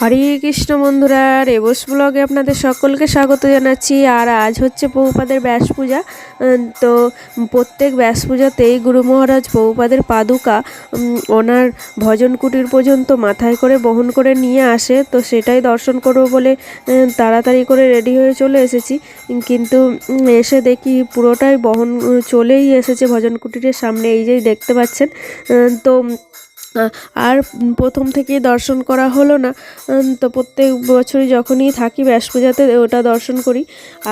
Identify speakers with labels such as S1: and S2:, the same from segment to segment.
S1: হরে কৃষ্ণ বন্ধুরা, রেবস ব্লগে আপনাদের সকলকে স্বাগত জানাচ্ছি। আর আজ হচ্ছে পৌপাদের ব্যাস পূজা। তো প্রত্যেক ব্যাস পূজাতেই গুরু মহারাজ পৌপাদের পাদুকা ওনার ভজন কুটির পর্যন্ত মাথায় করে বহন করে নিয়ে আসে। তো সেটাই দর্শন করব বলে তাড়াতাড়ি করে রেডি হয়ে চলে এসেছি। কিন্তু এসে দেখি পুরোটাই বহন, চলেই এসেছে ভজন কুটিরের সামনে। এই যেই দেখতে পাচ্ছেন তো আর প্রথম থেকেই দর্শন করা হলো না। তো প্রত্যেক বছরই যখনই থাকি ব্যাস পূজাতে ওটা দর্শন করি।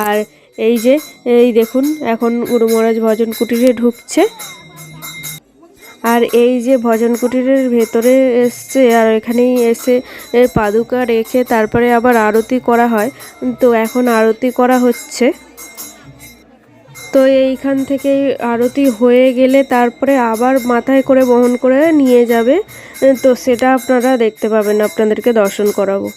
S1: আর এই যে, এই দেখুন, এখন গুরু মহারাজ ভজন কুটিরে ঢুকছে। আর এই যে ভজন কুটিরের ভেতরে এসছে, আর এখানেই এসে পাদুকা রেখে তারপরে আবার আরতি করা হয়। তো এখন আরতি করা হচ্ছে। তো এইখান থেকে আরতি হয়ে গেলে তারপরে আবার মাথায় করে বহন করে নিয়ে যাবে। তো সেটা আপনারা দেখতে পাবেন, আপনাদেরকে দর্শন করাবো।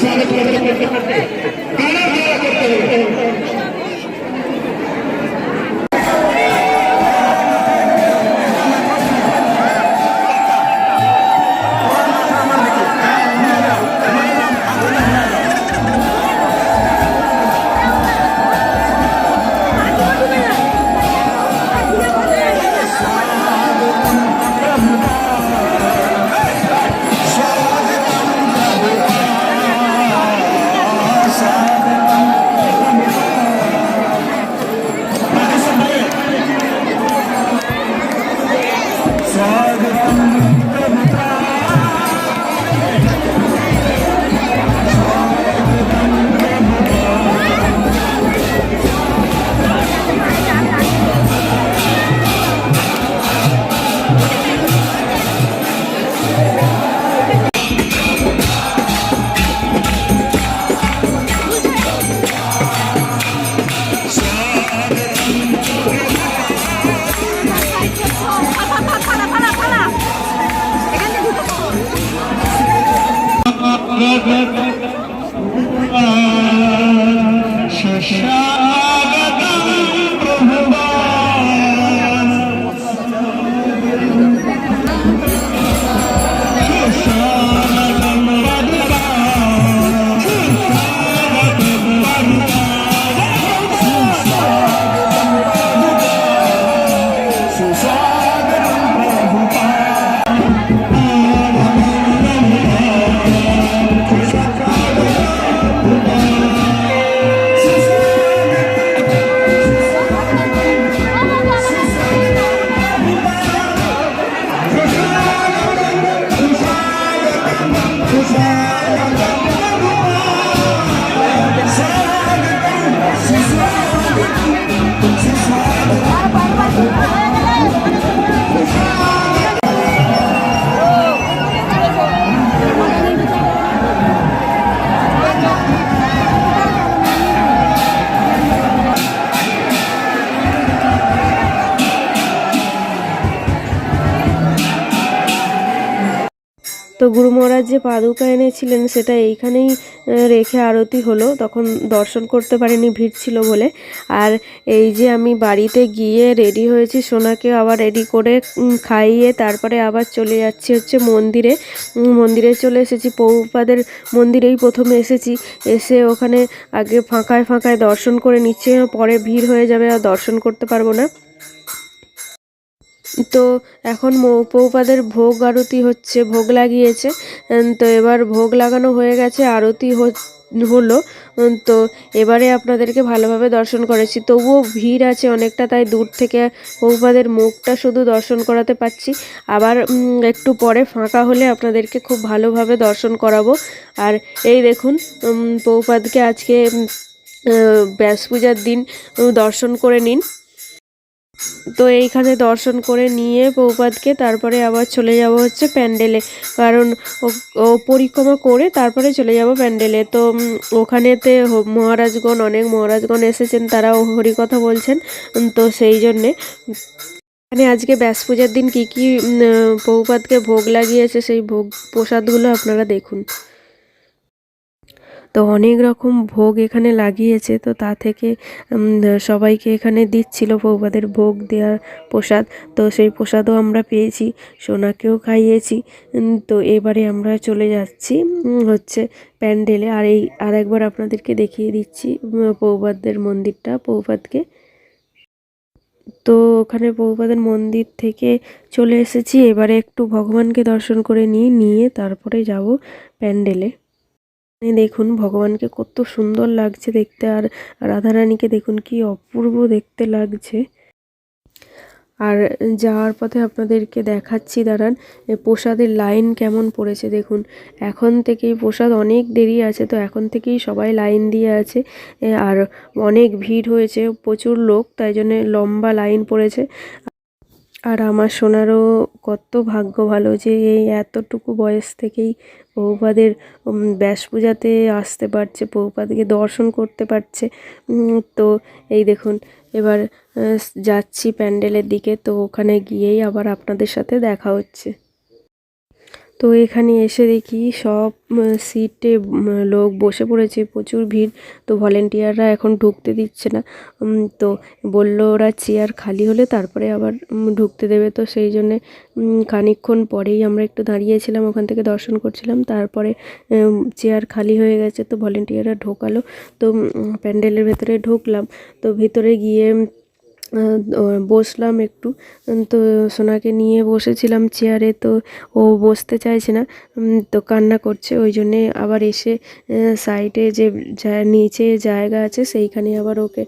S2: स्वागत
S3: পার শশা
S1: তো তো গুরু মহারাজ যে পাদুকা এনেছিলেন, সেটা এইখানেই রেখে আরতি হলো। তখন দর্শন করতে পারিনি, ভিড় ছিল বলে। আর এই যে আমি বাড়িতে গিয়ে রেডি হয়েছি, সোনাকে আবার রেডি করে খাইয়ে তারপরে আবার চলে যাচ্ছি হচ্ছে মন্দিরে। মন্দিরে চলে এসেছি, পৌপাদের মন্দিরেই প্রথমে এসেছি। এসে ওখানে আগে ফাঁকায় ফাঁকায় দর্শন করে নিচ্ছে, পরে ভিড় হয়ে যাবে আর দর্শন করতে পারব না। তো এখন পৌপাদের ভোগ আরতি হচ্ছে, ভোগ লাগিয়েছে। তো এবার ভোগ লাগানো হয়ে গেছে, আরতি হলো। তো এবারে আপনাদেরকে ভালোভাবে দর্শন করেছি তবুও ভিড় আছে অনেকটা, তাই দূর থেকে পৌপাদের মুখটা শুধু দর্শন করাতে পাচ্ছি আবার একটু পরে ফাঁকা হলে আপনাদেরকে খুব ভালোভাবে দর্শন করাবো। আর এই দেখুন পৌপাদকে আজকে ব্যাস পূজার দিন দর্শন করে নিন। তো এইখানে দর্শন করে নিয়ে পৌপাতকে তারপরে আবার চলে যাব হচ্ছে প্যান্ডেলে। কারণ ও- পরিক্রমা করে তারপরে চলে যাব প্যান্ডেলে। তো ওখানেতে মহারাজগণ, অনেক মহারাজগণ এসেছেন, তারাও হরিকথা বলছেন তো সেই জন্যে। এখানে আজকে ব্যাস পূজার দিন কী কী পৌপাতকে ভোগ লাগিয়েছে সেই ভোগ প্রসাদগুলো আপনারা দেখুন। তো অনেক রকম ভোগ এখানে লাগিয়েছে। তো তা থেকে সবাইকে এখানে দিচ্ছিল পৌপাদের ভোগ দেওয়ার প্রসাদ। তো সেই প্রসাদও আমরা পেয়েছি সোনাকেও খাইয়েছি। তো এবারে আমরা চলে যাচ্ছি হচ্ছে প্যান্ডেলে। আর এই আর একবার আপনাদেরকে দেখিয়ে দিচ্ছি উম, মন্দিরটা পৌপাদকে তো ওখানে পৌপাদের মন্দির থেকে চলে এসেছি। এবারে একটু ভগবানকে দর্শন করে নিয়ে নিয়ে তারপরে যাব প্যান্ডেলে। দেখুন, ভগবানকে কত সুন্দর লাগছে দেখতে আর রাধারানীকে দেখুন, কি অপূর্ব দেখতে লাগছে। আর যাওয়ার পথে আপনাদেরকে দেখাচ্ছি, দাঁড়ান প্রসাদের লাইন কেমন পড়েছে দেখুন। এখন থেকেই প্রসাদ অনেক দেরি আছে, তো এখন থেকেই সবাই লাইন দিয়ে আছে। আর অনেক ভিড় হয়েছে, প্রচুর লোক, তাই জন্যে লম্বা লাইন পড়েছে। আর আমার সোনারও কত ভাগ্য ভালো যে এই এতটুকু বয়স থেকেই উম, ব্যাস পূজাতে আসতে পারছে বহুপাদকে দর্শন করতে পারছে। তো এই দেখুন এবার যাচ্ছি প্যান্ডেলের দিকে তো ওখানে গিয়েই আবার আপনাদের সাথে দেখা হচ্ছে। তো এখানে এসে দেখি সব সিটে লোক বসে পড়েছে প্রচুর ভিড়। তো ভলেন্টিয়াররা এখন ঢুকতে দিচ্ছে না। তো বলল ওরা চেয়ার খালি হলে তারপরে আবার ঢুকতে দেবে। তো সেই জন্যে উম, খানিকক্ষণ পরেই আমরা একটু দাঁড়িয়েছিলাম ওখান থেকে দর্শন করছিলাম। তারপরে চেয়ার খালি হয়ে গেছে। তো ভলেন্টিয়াররা ঢোকালো। তো প্যান্ডেলের ভেতরে ঢুকলাম। তো ভিতরে গিয়ে বসলাম একটু। তো সোনাকে নিয়ে বসেছিলাম চেয়ারে তো ও বসতে চাইছে না। তো কান্না করছে, ওই জন্যে আবার এসে সাইডে যে নিচে জায়গা আছে, সেইখানে আবার ওকে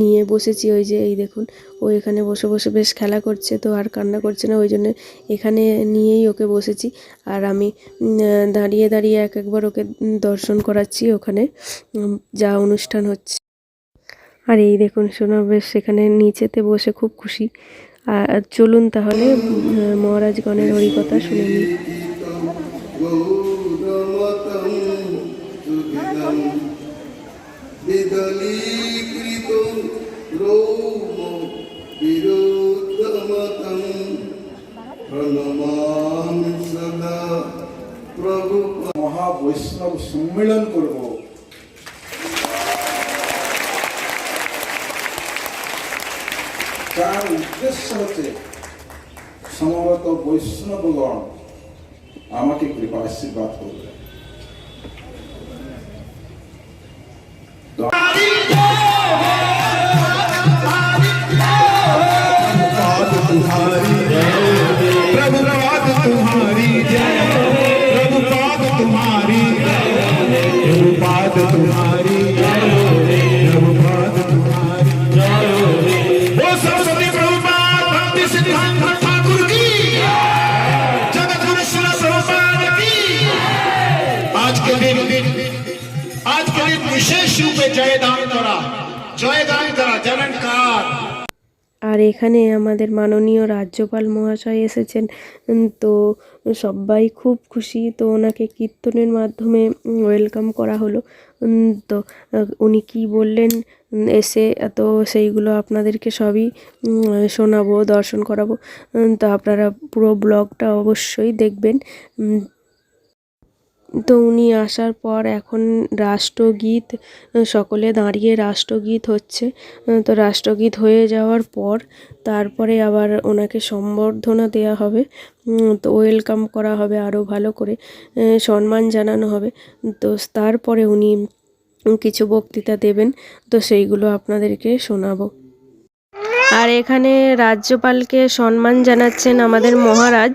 S1: নিয়ে বসেছি। ওই যে, এই দেখুন, ও এখানে বসে বসে বেশ খেলা করছে, তো আর কান্না করছে না। ওই জন্য এখানে নিয়েই ওকে বসেছি। আর আমি দাঁড়িয়ে দাঁড়িয়ে এক একবার ওকে দর্শন করাচ্ছি ওখানে। যা অনুষ্ঠান হচ্ছে। আর এই দেখুন, সোনা বেশ সেখানে নিচেতে বসে খুব খুশি। আর চলুন তাহলে মহারাজগণের হরিকথা শুনে নিই।
S4: মহাবৈষ্ণব সম্মেলন করব। যার উদ্দেশ্য হচ্ছে সমবেত বৈষ্ণবগণ আমাকে কৃপা আশীর্বাদ করবে
S5: प्रभुपाद तुम्हारी করা করা।
S1: আর এখানে আমাদের মাননীয় রাজ্যপাল মহাশয় এসেছেন তো সবাই খুব খুশি, তো ওনাকে কীর্তনের মাধ্যমে ওয়েলকাম করা হলো। তো উনি কি বললেন এসে, তো সেইগুলো আপনাদেরকে সবই শোনাবো, দর্শন করাবো। তো আপনারা পুরো ব্লগটা অবশ্যই দেখবেন। তো উনি আসার পর এখন রাষ্ট্রগীত, সকলে দাঁড়িয়ে রাষ্ট্রগীত হচ্ছে। তো রাষ্ট্রগীত হয়ে যাওয়ার পর তারপরে আবার ওনাকে সম্বর্ধনা দেওয়া হবে। তো ওয়েলকাম করা হবে আরও ভালো করে, সম্মান জানানো হবে। তো তারপরে উনি কিছু বক্তৃতা দেবেন। তো সেইগুলো আপনাদেরকে শোনাবো। আর এখানে রাজ্যপালকে সম্মান জানাচ্ছেন আমাদের মহারাজ।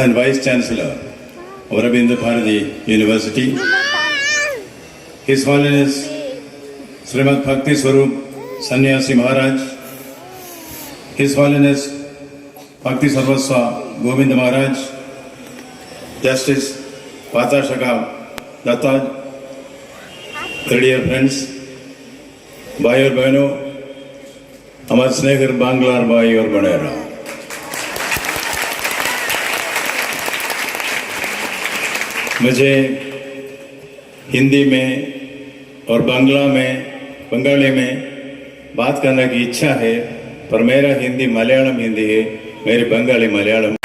S6: and Vice Chancellor of Rabindra Bharati University, His Holiness Srimad Bhakti Swarup Sannyasi Maharaj, His Holiness Bhakti Sarvaswa Govinda Maharaj, Justice Pata Shaka Dattaj, dear friends, भाई और बहनों हमारे स्नेहर बांग्लार भाई और मुझे हिंदी में और बांग्ला में, बंगाली में बात करने की इच्छा है, पर मेरा हिंदी मलयालम हिंदी है, मेरी बंगाली मलयालम।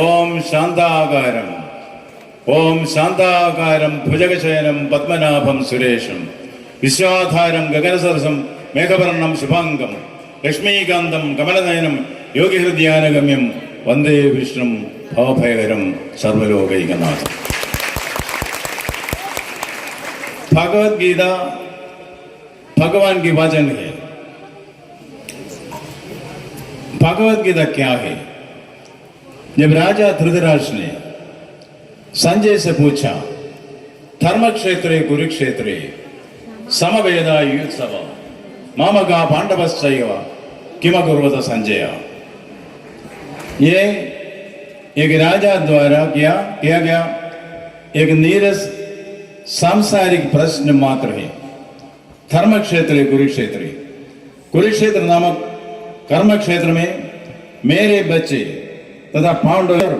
S6: ओम शांताकार ओम शांताकार भुजग पद्मनाभम सुरेशम, विश्वाधारम गगन सरसम मेघवर्णं शुभांगम लक्ष्मीकांतम कमलनयनम योगी हृदय गम्यम वंदे विष्णु भवभयहरं सर्वलोकैकनाथम् भगवत गीता भगवान की वचन है भगवत गीता क्या है जब राजा धृतराज ने संजय से पूछा धर्म क्षेत्रे कुरुक्षेत्रे समवेदा युत्सव मामका पांडवश्चैव किम संजय ये एक राजा द्वारा किया किया गया? एक नीरस सांसारिक प्रश्न मात्र है। धर्म क्षेत्र कुरुक्षेत्र कुरुक्षेत्र नामक कर्म क्षेत्र में मेरे बच्चे तथा पांडव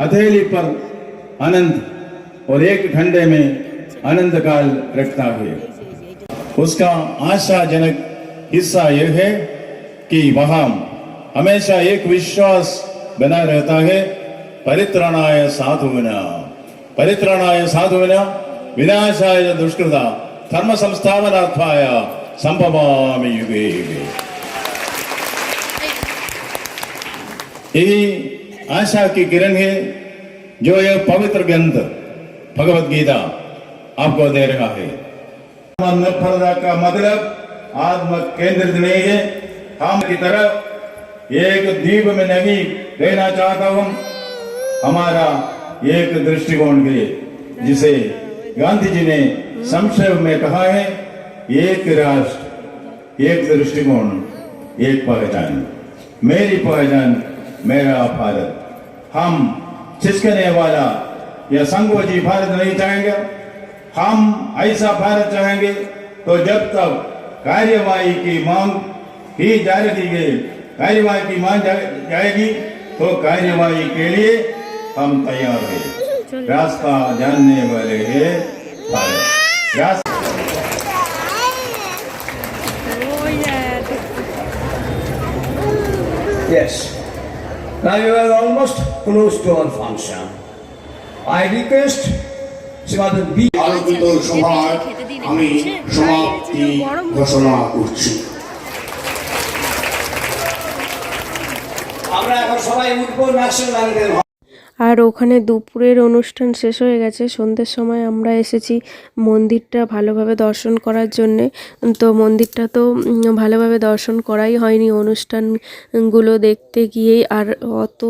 S6: हथेली पर अनंत और एक खंडे में अनंत काल रखता है। उसका आशाजनक हिस्सा यह है कि वहाँ हमेशा एक विश्वास बना रहता है। परित्राणाय साधुविना। परित्राणाय साधुविना विनाशाय दुष्कृता धर्म संस्थापनार्थाय संभवामि युगे। युगे यही आशा की किरण है जो यह पवित्र ग्रंथ भगवत गीता आपको दे रहा है। निर्भरता का मतलब आत्म केंद्रित नहीं है। हम की तरफ़ एक द्वीप में नहीं रहना चाहता हूँ हमारा एक दृष्टिकोण के जिसे गांधी जी ने संक्षेप में कहा है, एक राष्ट्र, एक दृष्टिकोण, एक पहचान। मेरी पहचान, मेरा भारत। हम छिसकने वाला या संगोजी भारत नहीं चाहेंगे। हम ऐसा भारत चाहेंगे तो जब तक कार्यवाही की मांग ही जा रही गई कार्यवाही की मांग जाएगी तो कार्यवाही के लिए हम तैयार हैं रास्ता जानने वाले हैं भारत रास्ता
S7: Yes. Now you are almost close to our function. I request Srimad B.
S8: আলোকিত সভায় আমি সমাপ্তি ঘোষণা করছি
S7: আমরা এখন সবাই উঠবো ন্যাশনাল গানদের
S1: আর ওখানে দুপুরের অনুষ্ঠান শেষ হয়ে গেছে। সন্ধ্যের সময় আমরা এসেছি মন্দিরটা ভালোভাবে দর্শন করার জন্যে। তো মন্দিরটা তো ভালোভাবে দর্শন করাই হয়নি অনুষ্ঠানগুলো দেখতে গিয়েই। আর অত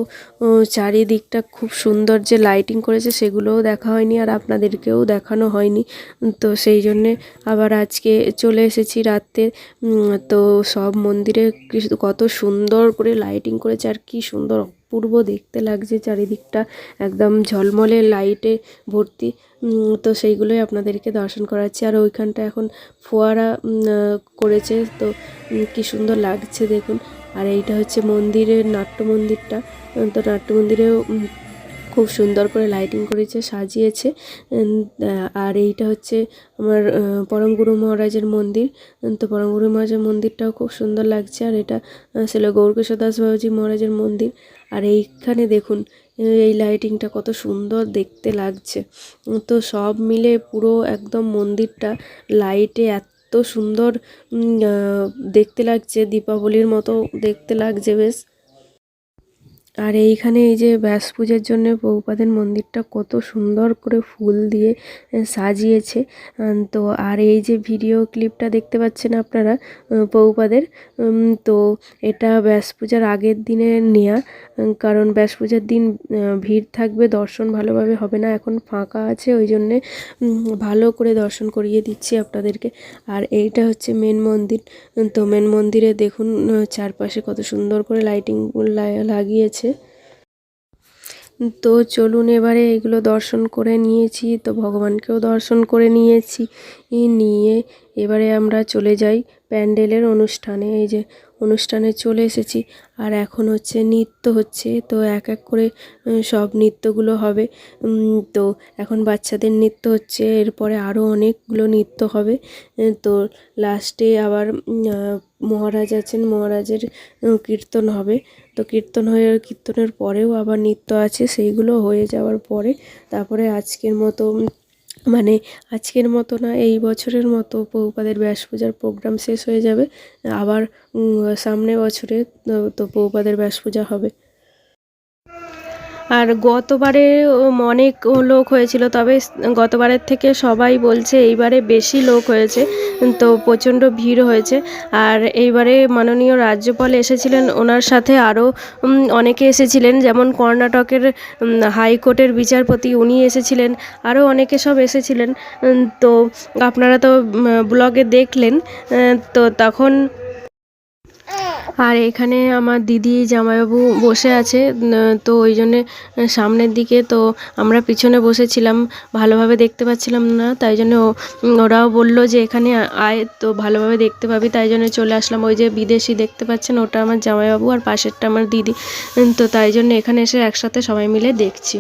S1: চারিদিকটা খুব সুন্দর যে লাইটিং করেছে সেগুলোও দেখা হয়নি আর আপনাদেরকেও দেখানো হয়নি। তো সেই জন্যে আবার আজকে চলে এসেছি রাত্রে। তো সব মন্দিরে কত সুন্দর করে লাইটিং করেছে আর কি সুন্দর অপূর্ব দেখতে লাগছে, চারিদিকটা একদম ঝলমলে লাইটে ভর্তি। তো সেইগুলোই আপনাদেরকে দর্শন করাচ্ছি। আর ওইখানটা এখন ফোয়ারা করেছে, তো কি সুন্দর লাগছে দেখুন। আর এইটা হচ্ছে মন্দিরের নাট্য মন্দিরটা তো নাট্য মন্দিরেও খুব সুন্দর করে লাইটিং করেছে, সাজিয়েছে। আর এইটা হচ্ছে আমার পরম গুরু মহারাজের মন্দির। তো পরম গুরু মহারাজের মন্দিরটাও খুব সুন্দর লাগছে। আর এটা ছিল গৌরকিশোর দাস বাবাজি মহারাজের মন্দির। আর এইখানে দেখুন, এই লাইটিংটা কত সুন্দর দেখতে লাগছে। তো সব মিলে পুরো একদম মন্দিরটা লাইটে এত সুন্দর দেখতে লাগছে। দীপাবলির মতো দেখতে লাগছে বেশ। আর এইখানে এই যে ব্যাস পুজোর জন্য বহুপাদের মন্দিরটা কত সুন্দর করে ফুল দিয়ে সাজিয়েছে। তো আর এই যে ভিডিও ক্লিপটা দেখতে পাচ্ছেন আপনারা বহুপাদের তো এটা ব্যাস পূজার আগের দিনে নেয়া কারণ ব্যাস পূজার দিন ভিড় থাকবে, দর্শন ভালোভাবে হবে না, এখন ফাঁকা আছে, ওই জন্যে ভালো করে দর্শন করিয়ে দিচ্ছি আপনাদেরকে। আর এইটা হচ্ছে মেন মন্দির তো মেন মন্দিরে দেখুন চারপাশে কত সুন্দর করে লাইটিং লাগিয়েছে। তো চলুন এবারে এগুলো দর্শন করে নিয়েছি, তো ভগবানকেও দর্শন করে নিয়েছি। নিয়ে এবারে আমরা চলে যাই প্যান্ডেলের অনুষ্ঠানে। এই যে অনুষ্ঠানে চলে এসেছি, আর এখন হচ্ছে নৃত্য হচ্ছে, তো এক এক করে সব নৃত্যগুলো হবে। তো এখন বাচ্চাদের নৃত্য হচ্ছে, এরপরে আরও অনেকগুলো নৃত্য হবে। তো লাস্টে আবার মহারাজ আছেন, মহারাজের কীর্তন হবে। তো কীর্তন হয়ে কীর্তনের পরেও আবার নৃত্য আছে, সেইগুলো হয়ে যাওয়ার পরে তারপরে আজকের মতো মানে আজকের মতো না, এই বছরের মতো পৌপাদের ব্যাস পূজার প্রোগ্রাম শেষ হয়ে যাবে। আবার সামনে বছরে তো পৌপাদের ব্যাস পূজা হবে। আর গতবারে অনেক লোক হয়েছিল, তবে গতবারের থেকে সবাই বলছে এইবারে বেশি লোক হয়েছে, তো প্রচণ্ড ভিড় হয়েছে। আর এইবারে মাননীয় রাজ্যপাল এসেছিলেন, ওনার সাথে আরও অনেকে এসেছিলেন, যেমন কর্ণাটকের হাইকোর্টের বিচারপতি উনি এসেছিলেন, আরও অনেকে সব এসেছিলেন। তো আপনারা তো ব্লগে দেখলেন তো তখন আর এখানে আমার দিদি, জামাইবাবু বসে আছে তো ওই জন্যে সামনের দিকে, তো আমরা পিছনে বসেছিলাম, ভালোভাবে দেখতে পাচ্ছিলাম না, তাই জন্য ওরাও বলল যে এখানে আয়, তো ভালোভাবে দেখতে পাবি, তাই জন্য চলে আসলাম। ওই যে বিদেশি দেখতে পাচ্ছেন, ওটা আমার জামাইবাবু আর পাশেরটা আমার দিদি তো তাই জন্য এখানে এসে একসাথে সবাই মিলে দেখছি।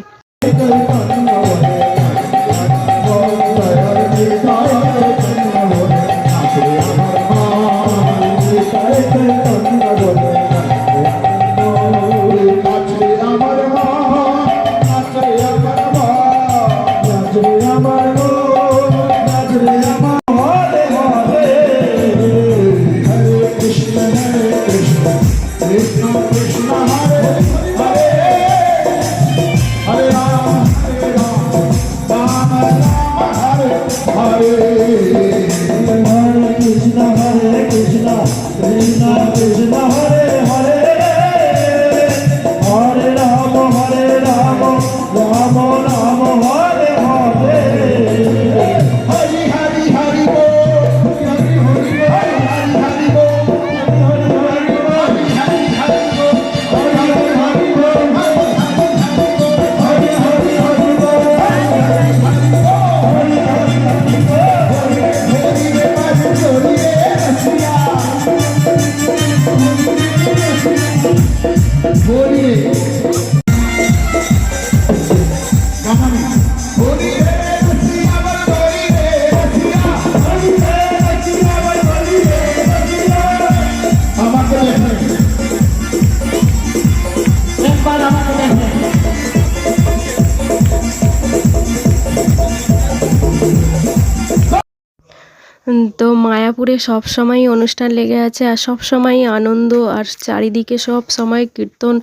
S1: তো মায়াপুরে সব সময়ই অনুষ্ঠান লেগে আছে আর সব সময়ই আনন্দ আর চারিদিকে সব সময় কীর্তন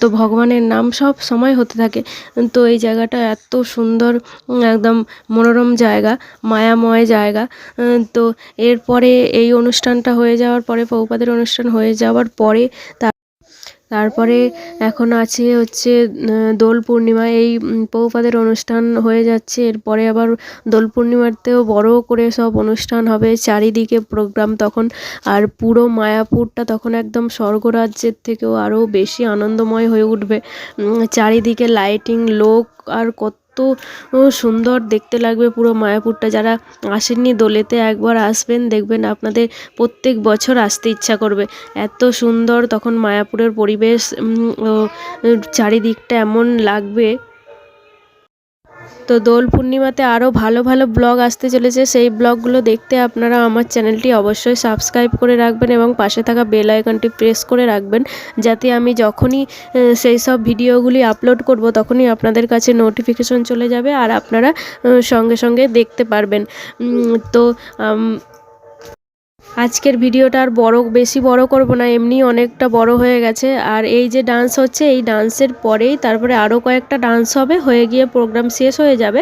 S1: তো ভগবানের নাম সব সময় হতে থাকে। তো এই জায়গাটা এত সুন্দর একদম মনোরম জায়গা, মায়াময় জায়গা। তো এরপরে এই অনুষ্ঠানটা হয়ে যাওয়ার পরে, পৌপাদের অনুষ্ঠান হয়ে যাওয়ার পরে তা তারপরে এখন আছে হচ্ছে দোল পূর্ণিমা। এই পৌপাদের অনুষ্ঠান হয়ে যাচ্ছে। এরপরে আবার দোল পূর্ণিমাতেও বড় করে সব অনুষ্ঠান হবে। চারিদিকে প্রোগ্রাম তখন, আর পুরো মায়াপুরটা তখন একদম স্বর্গরাজ্যের থেকেও আরও বেশি আনন্দময় হয়ে উঠবে। চারিদিকে লাইটিং লোক আর কত সুন্দর দেখতে লাগবে পুরো মায়াপুরটা। যারা আসেননি দোলেতে একবার আসবেন, দেখবেন আপনাদের প্রত্যেক বছর আসতে ইচ্ছা করবে। এত সুন্দর তখন মায়াপুরের পরিবেশ চারিদিকটা এমন লাগবে। তো দোল পূর্ণিমাতে আরও ভালো ভালো ব্লগ আসতে চলেছে। সেই ব্লগগুলো দেখতে আপনারা আমার চ্যানেলটি অবশ্যই সাবস্ক্রাইব করে রাখবেন এবং পাশে থাকা বেল আইকনটি প্রেস করে রাখবেন যাতে আমি যখনই সেই সব ভিডিওগুলি আপলোড করব তখনই আপনাদের কাছে নোটিফিকেশন চলে যাবে আর আপনারা সঙ্গে সঙ্গে দেখতে পারবেন। তো আজকের ভিডিওটা আর বড়, বেশি বড় করব না, এমনি অনেকটা বড় হয়ে গেছে। আর এই যে ডান্স হচ্ছে, এই ডান্সের পরেই তারপরে আরও কয়েকটা ডান্স হবে, হয়ে গিয়ে প্রোগ্রাম শেষ হয়ে যাবে।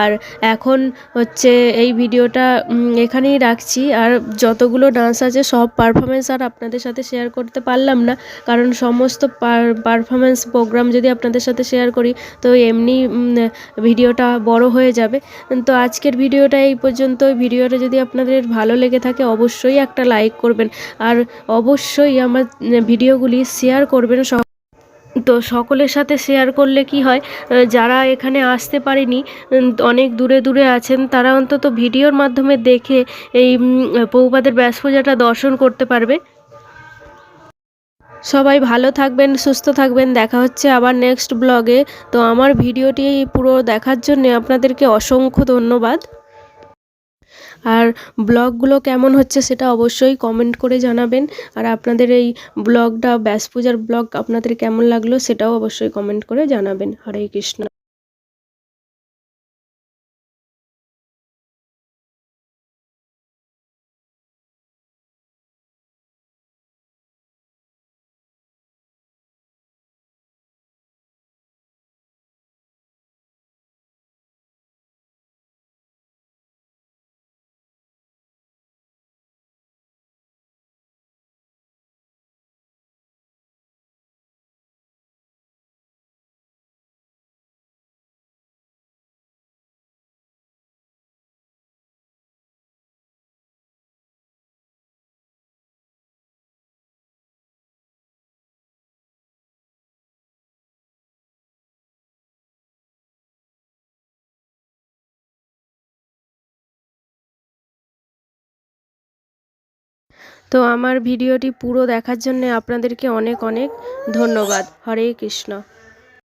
S1: আর এখন হচ্ছে এই ভিডিওটা এখানেই রাখছি। আর যতগুলো ডান্স আছে, সব পারফরমেন্স আর আপনাদের সাথে শেয়ার করতে পারলাম না। কারণ সমস্ত পারফরমেন্স প্রোগ্রাম যদি আপনাদের সাথে শেয়ার করি, তো এমনি ভিডিওটা বড় হয়ে যাবে। তো আজকের ভিডিওটা এই পর্যন্ত ভিডিওটা যদি আপনাদের ভালো লেগে থাকে, অবশ্যই একটা লাইক করবেন। আর অবশ্যই আমার ভিডিওগুলি শেয়ার করবেন তো সকলের সাথে শেয়ার করলে কি হয় যারা এখানে আসতে পারেনি অনেক দূরে দূরে আছেন, তারা অন্তত ভিডিওর মাধ্যমে দেখে এই পৌপাদের ব্যাস পূজাটা দর্শন করতে পারবে। সবাই ভালো থাকবেন, সুস্থ থাকবেন। দেখা হচ্ছে আবার নেক্সট ব্লগে তো আমার ভিডিওটি পুরো দেখার জন্য আপনাদেরকে অসংখ্য ধন্যবাদ। আর ব্লগগুলো কেমন হচ্ছে সেটা অবশ্যই কমেন্ট করে জানাবেন। আর আপনাদের এই ব্লগটা ব্যাস পূজার ব্লগ আপনাদের কেমন লাগল সেটাও অবশ্যই কমেন্ট করে জানাবেন। হরে কৃষ্ণ। তো আমার ভিডিওটি পুরো দেখার জন্য আপনাদেরকে অনেক অনেক ধন্যবাদ। হরে কৃষ্ণ।